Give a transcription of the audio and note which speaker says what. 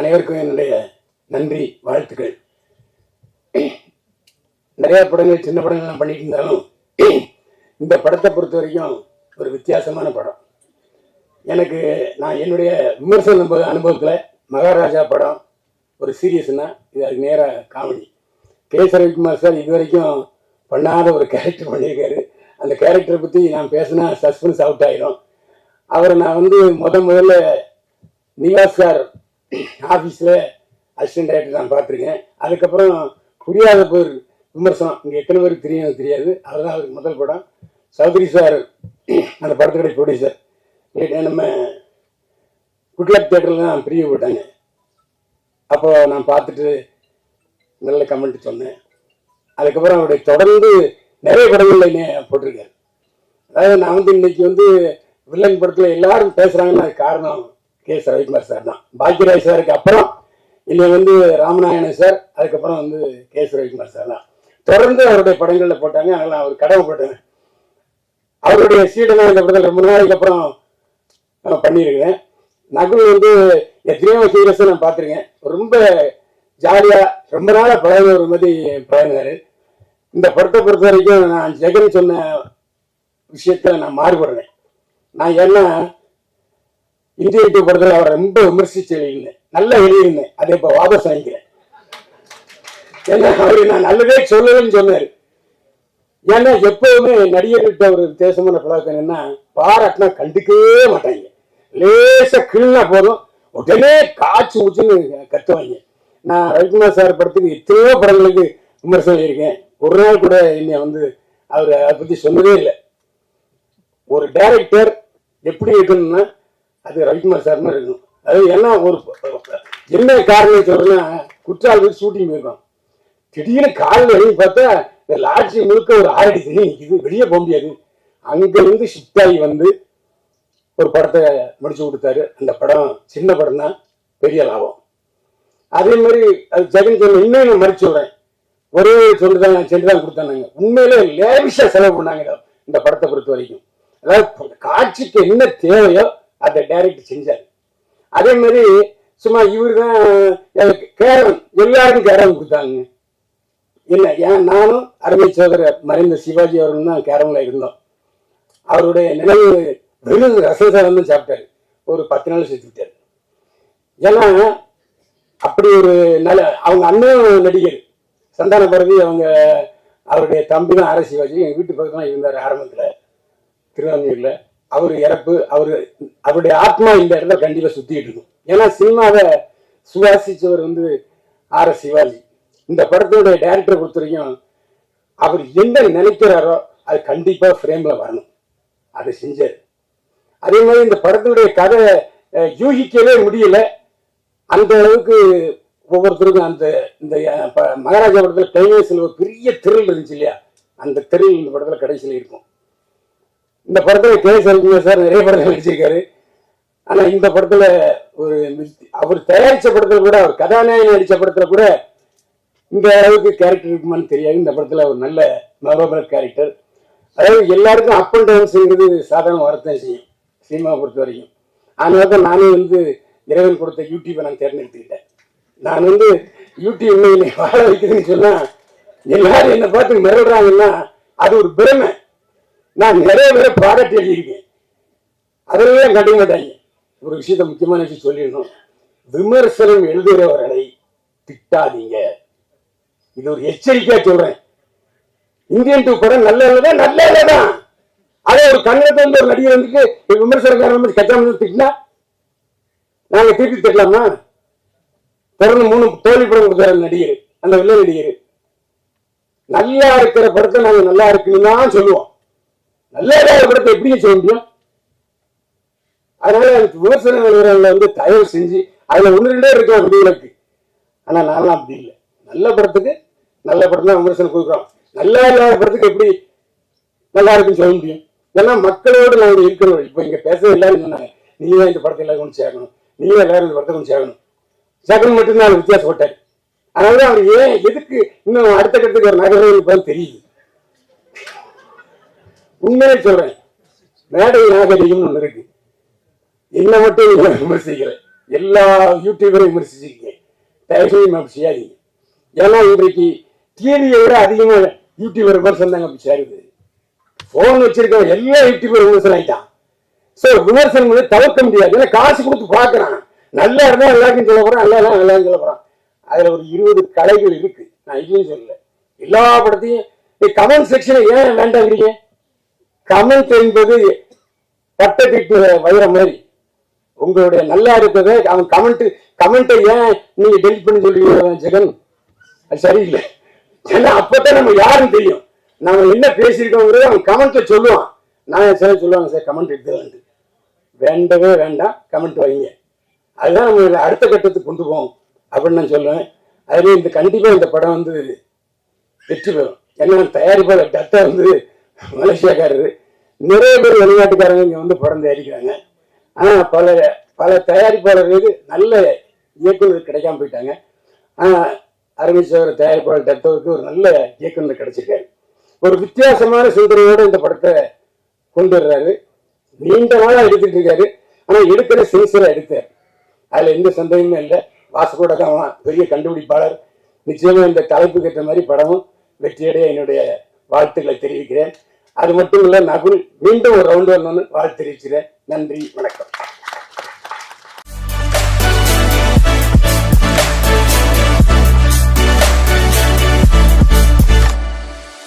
Speaker 1: அனைவருக்கும் என்னுடைய நன்றி வாழ்த்துக்கள். நிறைய படங்கள் சின்ன படங்கள்லாம் பண்ணிட்டு இருந்தாலும் இந்த படத்தை பொறுத்த வரைக்கும் ஒரு வித்தியாசமான படம். எனக்கு நான் என்னுடைய விமர்சன அனுபவ அனுபவத்தில் மகாராஜா படம் ஒரு சீரியஸ்னா இது அதுக்கு நேராக காமெடி. கே. ரவிக்குமார் சார் இது வரைக்கும் பண்ணாத ஒரு கேரக்டர் பண்ணியிருக்காரு. அந்த கேரக்டரை பற்றி நான் பேசினா சஸ்பென்ஸ் அவுட் ஆயிடும் அவரை நான் வந்து முத முதல்ல நிவாஸ் சார் ஆஃபீஸில் அசிஸ்டன்ட் டைரக்டர் நான் பார்த்துருக்கேன். அதுக்கப்புறம் புரியாத பேர் விமர்சனம். இங்கே எத்தனை பேருக்கு தெரியும் தெரியாது. அதுதான் அவருக்கு முதல் படம் சௌத்ரி சார் அந்த படத்துக்கடை ப்ரொடியூசர் நம்ம குட்லக் தேட்டரில் தான் பிரிய போட்டாங்க. அப்போ நான் பார்த்துட்டு நல்ல கமெண்ட் சொன்னேன். அதுக்கப்புறம் அவருடைய தொடர்ந்து நிறைய படங்கள்ல என்னை போட்டிருக்காரு. அதாவது நான் வந்து இன்னைக்கு வந்து வில்லன் படத்தில் எல்லாரும் பேசுகிறாங்கன்னா காரணம் கே. எஸ் ரவிக்குமார் சார் தான். பாக்யராஜ் சாருக்கு அப்புறம் இன்னைக்கு வந்து ராமநாயணன் சார் அதுக்கப்புறம் வந்து கே. எஸ் ரவிக்குமார் சார் தான். தொடர்ந்து அவருடைய படங்களில் போட்டாங்க அதனால் நான் அவர் கடமைப்பட்டேன் அவருடைய சீடனை இந்த படத்தில் ரொம்ப நாளைக்கு அப்புறம் பண்ணியிருக்கிறேன். நகுல் வந்து எத்தனையோ சீரியஸாக நான் பார்த்துருக்கேன். ரொம்ப ஜாலியாக ரொம்ப நாளாக பழகின ஒரு மாதிரி பழகினார் இந்த படத்தை பொறுத்த வரைக்கும் நான் ஜெகன் சொன்ன விஷயத்தில் நான் மாறுபடுறேன். நான் ஏன்னா இந்திய டூ படத்தில் அவரை ரொம்ப விமர்சிச்சு எழுதியிருந்தேன் நல்லா எழுதியிருந்தேன் அதை இப்போ வாபஸ் வாங்கிக்கிறேன். ஏன்னா அவரு நான் நல்லதே சொல்லலன்னு சொன்னார். ஏன்னா எப்பவுமே நடிகர்கிட்ட ஒரு தேசமான பழக்கம் என்னன்னா பாராட்டினா கண்டுக்கவே மாட்டாங்க. லேசா கிழினா போதும். உடனே காய்ச்சி முச்சுன்னு கத்துவாங்க. நான் ரவிக்குமார் சார் படத்துக்கு எத்தனையோ படங்களுக்கு விமர்சனம் இருக்கேன் ஒரு நாள் கூட என்னை வந்து அவர் அதை பத்தி சொன்னதே இல்லை. ஒரு டைரக்டர் எப்படி இருக்கணும்னா அது ரவிக்குமார் சார் மாதிரி இருக்கணும் அது ஏன்னா ஒரு என்ன காரணம் சொல்றேன்னா குற்றாலம் ஷூட்டிங் போயிருக்கோம். திடீர்னு காலில் எழுதி பார்த்தா இந்த லாட்சி முழுக்க ஒரு ஆரடி தண்ணி நிற்குது வெளியே போக முடியாது. அங்கேருந்து ஷிஃப்ட் ஆகி வந்து ஒரு படத்தை முடிச்சு கொடுத்தாரு. அந்த படம் சின்ன படம் தான் பெரிய லாபம். அதே மாதிரி அது ஜெகன் சொன்ன இன்னும் நான் மறுச்சு சொல்றேன். ஒரே சொல்லி தான் சென்று தான் கொடுத்தாங்க உண்மையிலே லேவிஷாக செலவு பண்ணாங்க இந்த படத்தை பொறுத்த வரைக்கும். அதாவது காட்சிக்கு என்ன தேவையோ அதை டைரக்ட் செஞ்சார். அதே மாதிரி சும்மா இவர் தான் கேரளம் எல்லாருக்கும் கேரளம் கொடுத்தாங்க. இல்லை ஏன் நானும் அருமை சோதரர் மறைந்த சிவாஜி அவர்களும் தான் கேரமில் இருந்தோம். அவருடைய நினைவு வெறும் ரசசாரம் தான் சாப்பிட்டாரு. ஒரு பத்து நாள் செத்துக்கிட்டாரு ஏன்னா அப்படி ஒரு நல்ல அவங்க அண்ணன் நடிகர் சந்தான பரவி அவங்க அவருடைய தம்பி தான் ஆர சிவாஜி. எங்கள் வீட்டு பக்கத்துல இருந்தார் ஆரம்பத்தில் திருவாங்கூரில் அவர் இறப்பு அவர் அவருடைய ஆத்மா இந்த இடத்துல கண்டிப்பாக சுத்திட்டு இருக்கும். ஏன்னா சினிமாவை சுவாசிச்சவர் வந்து ஆர் எஸ் சிவாஜி. இந்த படத்தோட டைரக்டரை பொறுத்தவரைக்கும் அவர் என்ன நினைக்கிறாரோ அது கண்டிப்பா ஃப்ரேம்ல வரணும். அதை செஞ்சார். அதே மாதிரி இந்த படத்தினுடைய கதை யூகிக்கவே முடியல. அந்த அளவுக்கு ஒவ்வொருத்தருக்கும் அந்த இந்த ப- மகாராஜா படத்தில் கைவேசில் ஒரு பெரிய திரில் இருந்துச்சு இல்லையா? அந்த திரில் இந்த படத்தில் கடைசியில் இருக்கும். இந்த படத்தில் கே எஸ் சார் நிறைய படங்கள் நடிச்சிருக்காரு. ஆனா இந்த படத்துல ஒரு அவர் தயாரிச்ச படத்துல கூட அவர் கதாநாயகன் நடிச்ச படத்துல கூட இந்த அளவுக்கு கேரக்டர் இருக்குமான்னு தெரியாது. இந்த படத்துல ஒரு நல்ல மெமரபிள் கேரக்டர் அதாவது எல்லாருக்கும் அப் அண்ட் டவுன்ஸுங்கிறது சாதாரண வரத்தான் செய்யும் சினிமாவை பொறுத்த வரைக்கும். அதனால தான் நானே வந்து இறைவன் கொடுத்த யூடியூப்பை நான் தேர்ந்தெடுத்துக்கிட்டேன். நான் வந்து யூடியூப் உண்மையிலே வாழ வைக்கிறேன்னு சொன்னா எல்லாரும் என்னை பார்த்து மிரடுறாங்கன்னா அது ஒரு பெருமை. நான் நிறைய பேரை பாராட்டி எழுதியிருக்கேன். அதிலே கண்டுக்க மாட்டாங்க ஒரு விஷயத்த முக்கியமான விஷயம் சொல்லிடணும். விமர்சனம் எழுதுகிறவர்களை திட்டாதீங்க. இது ஒரு எச்சரிக்கையா சொல்றேன். இந்தியன் டூ படம் நல்ல இல்லதான் நல்ல இல்லதான். அதே ஒரு கன்னடத்துல இருந்து ஒரு நடிகர் வந்துட்டு விமர்சனக்காரன் வந்து கச்சாம திட்டினா? நாங்க திருப்பி திட்டலாமா? தொடர்ந்து மூணு தோல்வி படம் கொடுத்தாரு நடிகர் அந்த வெள்ள நடிகர். நல்லா இருக்கிற படத்தை நாங்க நல்லா இருக்குன்னு தான் சொல்லுவோம். நல்ல இல்லாத படத்தை எப்படி செய்ய முடியும்? அதனால எனக்கு விமர்சனங்கள் வந்து தயவு செஞ்சு அதுல ஒன்று ரெண்டே இருக்கும் அப்படிங்களுக்கு ஆனா நான்லாம் அப்படி இல்லை. நல்ல படத்துக்கு நல்ல படம் தான் விமர்சனம் கொடுக்குறோம். நல்லா இல்லாத படத்துக்கு எப்படி நல்லா இருக்குன்னு சொல்ல முடியும்? ஏன்னா மக்களோடு நான் இருக்கிறோம் இப்போ இங்க பேச எல்லாரும் சொன்னாங்க. நீங்க தான் இந்த படத்தை எல்லாரும் கொண்டு சேர்க்கணும் நீங்க எல்லாரும் இந்த படத்தை கொண்டு சேர்க்கணும் ஜெகன் மட்டும்தான் அவர் வித்தியாசப்பட்டார் அதனால அவர் ஏன் எதுக்கு இன்னும் அடுத்த கட்டத்துக்கு ஒரு நகரம் தெரியுது. உண்மையை சொல்றேன். மேடை நாகரிகம்னு ஒன்று இருக்கு. என்ன மட்டும் விமர்சிக்கிறேன் எல்லா யூடியூபரையும் விமர்சிச்சிருக்கீங்க. தயவு செய்து ஏன்னா இன்றைக்கு டிவியை விட அதிகமாக யூடியூபர் விமர்சனம் தாங்க சேருது போன் வச்சிருக்கவன் எல்லா யூடியூபர் விமர்சனம் ஆயிட்டான் ஸோ விமர்சனம் வந்து தவிர்க்க முடியாது. ஏன்னா காசு கொடுத்து பார்க்குறான். நல்லா இருந்தா எல்லாருக்கும் சொல்ல போறான் நல்லா இருந்தா எல்லாரும் சொல்ல போறான். அதுல ஒரு இருபது கலைகள் இருக்கு. நான் இல்லைன்னு சொல்லல. எல்லா படத்தையும் கமெண்ட் செக்ஷனை ஏன் வேண்டாங்கிறீங்க? கமெண்ட் என்பது பட்டத்திற்கு வயிற மாதிரி. உங்களுடைய நல்லா இருக்கிறத அவன் கமெண்ட் கமெண்ட்டை ஏன் நீங்க டெலிட் பண்ணி சொல்லுவீங்க ஜெகன்? அது சரியில்லை. ஏன்னா அப்பதான் நம்ம யாருன்னு தெரியும். நாம என்ன பேசியிருக்கோங்கிறத அவன் கமெண்ட்டை சொல்லுவான். நான் சில சொல்லுவாங்க சார் கமெண்ட் எடுத்து வேண்டவே வேண்டாம் கமெண்ட் வைங்க. அதுதான் நம்ம அடுத்த கட்டத்துக்கு கொண்டு போவோம் அப்படின்னு நான் சொல்லுவேன். அதுலேயே இந்த கண்டிப்பாக இந்த படம் வந்து வெற்றி பெறும். ஏன்னா தயாரிப்பாளர் டத்தா வந்து மலேசியாக்காரரு நிறைய பேர் வெளிநாட்டுக்காரங்க இங்கே வந்து படம் தயாரிக்கிறாங்க ஆனால் பல பல தயாரிப்பாளர்களுக்கு நல்ல இயக்குநர் கிடைக்காம போயிட்டாங்க. ஆனால் அருமை தயாரிப்பாளர் டத்தோவுக்கு ஒரு நல்ல இயக்குநர் கிடைச்சிருக்காரு ஒரு வித்தியாசமான சிந்தனையோடு இந்த படத்தை கொண்டு வர்றாரு. நீண்ட நாளாக எடுத்துட்டு இருக்காரு. ஆனால் எடுக்கிற சின்சராக எடுத்தார். அதில் எந்த சந்தேகமும் இல்லை. வாசகோட தான் பெரிய கண்டுபிடிப்பாளர். நிச்சயமாக இந்த தலைப்புக்கு ஏற்ற மாதிரி படமும் வெற்றியடைய என்னுடைய வாழ்த்துக்களை தெரிவிக்கிறேன். அது மட்டும் இல்ல நகுல் மீண்டும் ஒரு ரவுண்ட் வரணும்னு வாழ்த்து தெரிவிக்கிறேன் நன்றி வணக்கம்.